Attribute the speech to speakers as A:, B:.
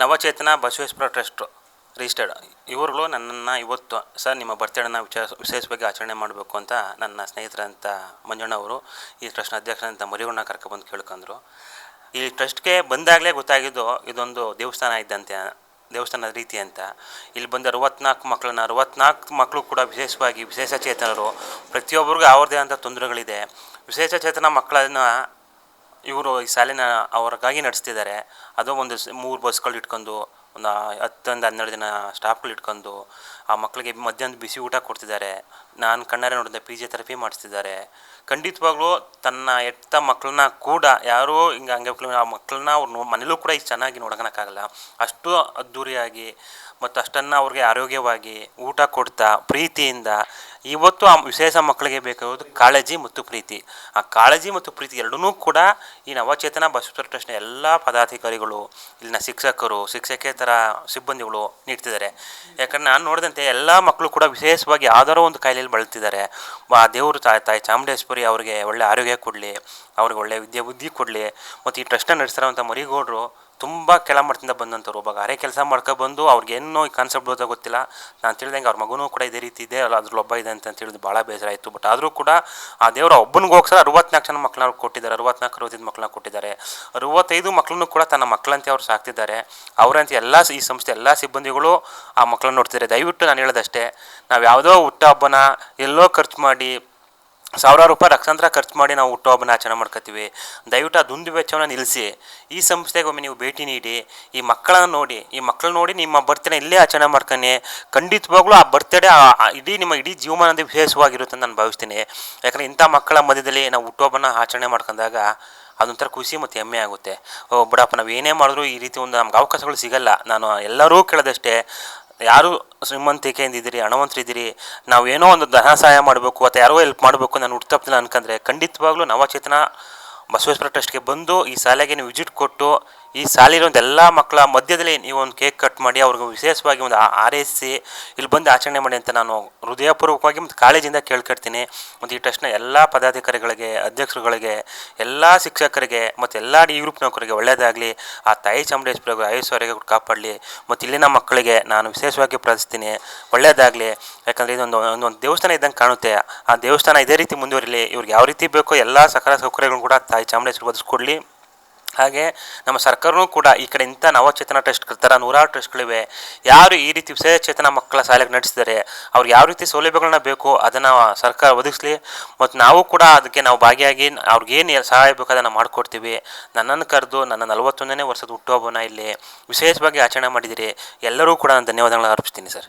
A: ನವಚೇತನ Basaveshwara trust registered ಇವರುಗಳು ನನ್ನನ್ನು ಇವತ್ತು ಸರ್ ನಿಮ್ಮ ಬರ್ತಡೇನ ವಿಚಾರ ವಿಶೇಷವಾಗಿ ಆಚರಣೆ ಮಾಡಬೇಕು ಅಂತ ನನ್ನ ಸ್ನೇಹಿತರಂತ ಮಂಜಣ್ಣ ಅವರು ಈ ಟ್ರಸ್ಟ್ನ ಅಧ್ಯಕ್ಷರಂತ ಮರಿಗಣ್ಣ ಕರ್ಕೊಬಂದು ಕೇಳ್ಕೊಂಡ್ರು. ಈ ಟ್ರಸ್ಟ್ಗೆ ಬಂದಾಗಲೇ ಗೊತ್ತಾಗಿದ್ದು ಇದೊಂದು ದೇವಸ್ಥಾನ ಇದ್ದಂತೆ, ದೇವಸ್ಥಾನದ ರೀತಿ ಅಂತ. ಇಲ್ಲಿ ಬಂದ ಅರವತ್ನಾಲ್ಕು ಮಕ್ಕಳನ್ನ, ಅರವತ್ನಾಲ್ಕು ಮಕ್ಕಳು ಕೂಡ ವಿಶೇಷವಾಗಿ ವಿಶೇಷ ಚೇತನರು. ಪ್ರತಿಯೊಬ್ಬರಿಗೂ ಅವ್ರದ್ದೇ ಅಂತ ತೊಂದರೆಗಳಿದೆ. ವಿಶೇಷ ಚೇತನ ಮಕ್ಕಳನ್ನ ಇವರು ಈ ಶಾಲೆನ ಅವ್ರಿಗಾಗಿ ನಡೆಸ್ತಿದ್ದಾರೆ. ಅದು ಒಂದು ಮೂರು ಬಸ್ಗಳು ಇಟ್ಕೊಂಡು ಒಂದು ಹತ್ತೊಂದು, ಹನ್ನೆರಡು ಜನ ಸ್ಟಾಫ್ಗಳು ಇಟ್ಕೊಂಡು ಆ ಮಕ್ಕಳಿಗೆ ಮಧ್ಯಾಹ್ನ ಬಿಸಿ ಊಟ ಕೊಡ್ತಿದ್ದಾರೆ. ನಾನು ಕಣ್ಣಾರೆ ನೋಡಿದೆ ಪಿ ಜಿ ಥೆರಪಿ ಮಾಡಿಸ್ತಿದ್ದಾರೆ. ಖಂಡಿತವಾಗ್ಲೂ ತನ್ನ ಎತ್ತ ಮಕ್ಕಳನ್ನ ಕೂಡ ಯಾರೂ ಹಿಂಗೆ ಹಂಗೆ ಆ ಮಕ್ಕಳನ್ನ ಅವ್ರು ಮನೇಲೂ ಕೂಡ ಇಷ್ಟು ಚೆನ್ನಾಗಿ ನೋಡ್ಕೊಳಕ್ಕಾಗಲ್ಲ ಅಷ್ಟು ಅದ್ದೂರಿಯಾಗಿ ಮತ್ತು ಅಷ್ಟನ್ನು ಅವ್ರಿಗೆ ಆರೋಗ್ಯವಾಗಿ ಊಟ ಕೊಡ್ತಾ, ಪ್ರೀತಿಯಿಂದ ಇವತ್ತು ಆ ವಿಶೇಷ ಮಕ್ಕಳಿಗೆ ಬೇಕಾಗೋದು ಕಾಳಜಿ ಮತ್ತು ಪ್ರೀತಿ. ಆ ಕಾಳಜಿ ಮತ್ತು ಪ್ರೀತಿ ಎರಡೂ ಕೂಡ ಈ ನವಚೇತನ ಬಸವೇಶ್ವರ ಟ್ರಸ್ಟ್ನ ಎಲ್ಲ ಪದಾಧಿಕಾರಿಗಳು, ಇಲ್ಲಿನ ಶಿಕ್ಷಕರು, ಶಿಕ್ಷಕೇತರ ಸಿಬ್ಬಂದಿಗಳು ನೀಡ್ತಿದ್ದಾರೆ. ಯಾಕಂದ್ರೆ ನಾನು ನೋಡಿದಂತೆ ಎಲ್ಲ ಮಕ್ಕಳು ಕೂಡ ವಿಶೇಷವಾಗಿ ಯಾವ್ದಾರೋ ಒಂದು ಕಾಯಿಲೆಯಲ್ಲಿ ಬಳಲ್ತಿದ್ದಾರೆ. ಆ ದೇವರು ತಾಯಿ ತಾಯಿ ಚಾಮುಂಡೇಶ್ವರಿ ಅವರಿಗೆ ಒಳ್ಳೆ ಆರೋಗ್ಯ ಕೊಡಲಿ, ಅವ್ರಿಗೆ ಒಳ್ಳೆ ವಿದ್ಯೆ ಬುದ್ಧಿ ಕೊಡಲಿ, ಮತ್ತು ಈ ಟ್ರಸ್ಟನ್ನು ನಡೆಸ್ತಾರಂಥ ಮರಿಗೌಡರು ತುಂಬ ಕೆಳಮಟ್ಟದಿಂದ ಬಂದಂಥವ್ರು ಒಬ್ಬ ಅರೆ ಕೆಲಸ ಮಾಡ್ಕೊಬಂದು ಅವ್ರಿಗೆ ಏನೋ ಈ ಕಾನ್ಸೆಪ್ಟ್ ಗೊತ್ತಾ ಗೊತ್ತಿಲ್ಲ. ನಾನು ತಿಳಿದಂಗೆ ಅವ್ರ ಮಗನೂ ಕೂಡ ಇದೇ ರೀತಿ ಇದೆ. ಅಲ್ಲ ಅದ್ರಲ್ಲಿ ಒಬ್ಬ ಇದೆ ಅಂತ ತಿಳಿದು ಭಾಳ ಬೇಸರ ಆಯಿತು. ಬಟ್ ಆದರೂ ಕೂಡ ಆ ದೇವರ ಒಬ್ಬನಿಗೆ ಹೋಗ್ಸಲ ಅರವತ್ನಾಲ್ಕು ಜನ ಮಕ್ಕಳನ್ನ ಕೊಟ್ಟಿದ್ದಾರೆ. ಅರವತ್ನಾಲ್ಕು ಅರವತ್ತೈದು ಮಕ್ಕಳನ್ನ ಕೊಟ್ಟಿದ್ದಾರೆ. ಅರವತ್ತೈದು ಮಕ್ಕಳನ್ನು ಕೂಡ ತನ್ನ ಮಕ್ಕಳಂತೆ ಅವ್ರು ಸಾಕ್ತಿದ್ದಾರೆ. ಅವರಂತೆ ಎಲ್ಲ ಈ ಸಂಸ್ಥೆ ಎಲ್ಲ ಸಿಬ್ಬಂದಿಗಳು ಆ ಮಕ್ಕಳನ್ನ ನೋಡ್ತಿದ್ದಾರೆ. ದಯವಿಟ್ಟು ನಾನು ಹೇಳೋದಷ್ಟೇ, ನಾವು ಯಾವುದೋ ಹುಟ್ಟ ಹಬ್ಬನ ಎಲ್ಲೋ ಖರ್ಚು ಮಾಡಿ ಸಾವಿರಾರು ರೂಪಾಯಿ ರಕ್ಷಾಂತರ ಖರ್ಚು ಮಾಡಿ ನಾವು ಹುಟ್ಟುಹಬ್ಬನ ಆಚರಣೆ ಮಾಡ್ಕೋತೀವಿ ದಯವಿಟ್ಟು ಆ ದುಂದು ವೆಚ್ಚವನ್ನು ನಿಲ್ಲಿಸಿ. ಈ ಸಂಸ್ಥೆಗೆ ಒಮ್ಮೆ ನೀವು ಭೇಟಿ ನೀಡಿ, ಈ ಮಕ್ಕಳನ್ನ ನೋಡಿ, ಈ ಮಕ್ಕಳು ನೋಡಿ ನಿಮ್ಮ ಬರ್ತಡೇ ಇಲ್ಲೇ ಆಚರಣೆ ಮಾಡ್ಕೊನಿ ಖಂಡಿತವಾಗ್ಲೂ ಆ ಬರ್ತಡೇ ಇಡೀ ನಿಮ್ಮ ಇಡೀ ಜೀವಮಾನದ ವಿಶೇಷವಾಗಿರುತ್ತೆ ನಾನು ಭಾವಿಸ್ತೀನಿ. ಯಾಕಂದರೆ ಇಂಥ ಮಕ್ಕಳ ಮಧ್ಯದಲ್ಲಿ ನಾವು ಹುಟ್ಟುಹಬ್ಬನ ಆಚರಣೆ ಮಾಡ್ಕೊಂಡಾಗ ಅದೊಂಥರ ಖುಷಿ ಮತ್ತು ಹೆಮ್ಮೆ ಆಗುತ್ತೆ. ಓ, ಬಿಡಪ್ಪ ನಾವು ಏನೇ ಮಾಡಿದ್ರು ಈ ರೀತಿ ಒಂದು ನಮ್ಗೆ ಅವಕಾಶಗಳು ಸಿಗಲ್ಲ. ನಾನು ಎಲ್ಲರೂ ಕೇಳೋದಷ್ಟೇ. ಯಾರು ಶ್ರೀಮಂತಿಕೆಯಿಂದಿದ್ದೀರಿ ಹಣವಂತರಿದ್ದೀರಿ ನಾವು ಏನೋ ಒಂದು ಧನ ಸಹಾಯ ಮಾಡಬೇಕು, ಅಥವಾ ಯಾರೋ ಹೆಲ್ಪ್ ಮಾಡಬೇಕು ನಾನು ಹುಟ್ಟುತ್ತಪ್ಪಿಲ್ಲ ಅನ್ಕಂದ್ರೆ ಖಂಡಿತವಾಗ್ಲೂ ನವಚೇತನ ಬಸವೇಶ್ವರ ಟ್ರಸ್ಟ್ಗೆ ಬಂದು ಈ ಶಾಲೆಗೆ ನೀವು ವಿಸಿಟ್ ಕೊಟ್ಟು ಈ ಶಾಲಿರೋಂಥ ಎಲ್ಲ ಮಕ್ಕಳ ಮಧ್ಯದಲ್ಲಿ ನೀವು ಒಂದು ಕೇಕ್ ಕಟ್ ಮಾಡಿ ಅವ್ರಿಗೆ ವಿಶೇಷವಾಗಿ ಒಂದು ಆರೈಸಿ ಇಲ್ಲಿ ಬಂದು ಆಚರಣೆ ಮಾಡಿ ಅಂತ ನಾನು ಹೃದಯಪೂರ್ವಕವಾಗಿ ಮತ್ತು ಕಾಲೇಜಿಂದ ಕೇಳ್ಕೊಡ್ತೀನಿ. ಮತ್ತು ಈ ಟ್ರಸ್ಟ್ನ ಎಲ್ಲ ಪದಾಧಿಕಾರಿಗಳಿಗೆ, ಅಧ್ಯಕ್ಷರುಗಳಿಗೆ, ಎಲ್ಲ ಶಿಕ್ಷಕರಿಗೆ, ಮತ್ತು ಎಲ್ಲ ಡಿ ಗ್ರೂಪ್ ನೌಕರಿಗೆ ಒಳ್ಳೆಯದಾಗಲಿ ಆ ತಾಯಿ ಚಾಮುಂಡೇಶ್ವರಿಗೆ ಐಶ್ವರ್ಯ ಕಾಪಾಡಲಿ. ಮತ್ತು ಇಲ್ಲಿನ ಮಕ್ಕಳಿಗೆ ನಾನು ವಿಶೇಷವಾಗಿ ಪ್ರಾರ್ಥಿಸ್ತೀನಿ. ಒಳ್ಳೆಯದಾಗಲಿ ಯಾಕಂದರೆ ಇದೊಂದು, ಒಂದೊಂದು ದೇವಸ್ಥಾನ ಇದ್ದಂಗೆ ಕಾಣುತ್ತೆ. ಆ ದೇವಸ್ಥಾನ ಇದೇ ರೀತಿ ಮುಂದುವರಿಲಿ. ಇವ್ರಿಗೆ ಯಾವ ರೀತಿ ಬೇಕೋ ಎಲ್ಲ ಸಕಲ ಸೌಕರ್ಯಗಳನ್ನು ಕೂಡ ತಾಯಿ ಚಾಮುಂಡೇಶ್ವರಿ ಒದಗಿಸ್ಕೊಡ್ಲಿ ಹಾಗೆ ನಮ್ಮ ಸರ್ಕಾರವೂ ಕೂಡ ಈ ಕಡೆ ಇಂಥ ನವಚೇತನ ಟ್ರಸ್ಟ್ ಥರ ನೂರಾರು ಟೆಸ್ಟ್ಗಳಿವೆ. ಯಾರು ಈ ರೀತಿ ವಿಶೇಷ ಚೇತನ ಮಕ್ಕಳ ಶಾಲೆಗೆ ನಡೆಸಿದರೆ ಅವ್ರಿಗೆ ಯಾವ ರೀತಿ ಸೌಲಭ್ಯಗಳನ್ನ ಬೇಕು ಅದನ್ನು ಸರ್ಕಾರ ಒದಗಿಸ್ಲಿ ಮತ್ತು ನಾವು ಕೂಡ ಅದಕ್ಕೆ ನಾವು ಭಾಗಿಯಾಗಿ ಅವ್ರಿಗೇನು ಸಹಾಯ ಬೇಕು ಅದನ್ನು ಮಾಡಿಕೊಡ್ತೀವಿ. ನನ್ನನ್ನು ಕರೆದು ನನ್ನ ನಲವತ್ತೊಂದನೇ ವರ್ಷದ ಹುಟ್ಟುಹಬ್ಬನ ಇಲ್ಲಿ ವಿಶೇಷವಾಗಿ ಆಚರಣೆ ಮಾಡಿದಿರಿ. ಎಲ್ಲರೂ ಕೂಡ ನಾನು ಧನ್ಯವಾದಗಳನ್ನ ಅರ್ಪಿಸ್ತೀನಿ ಸರ್.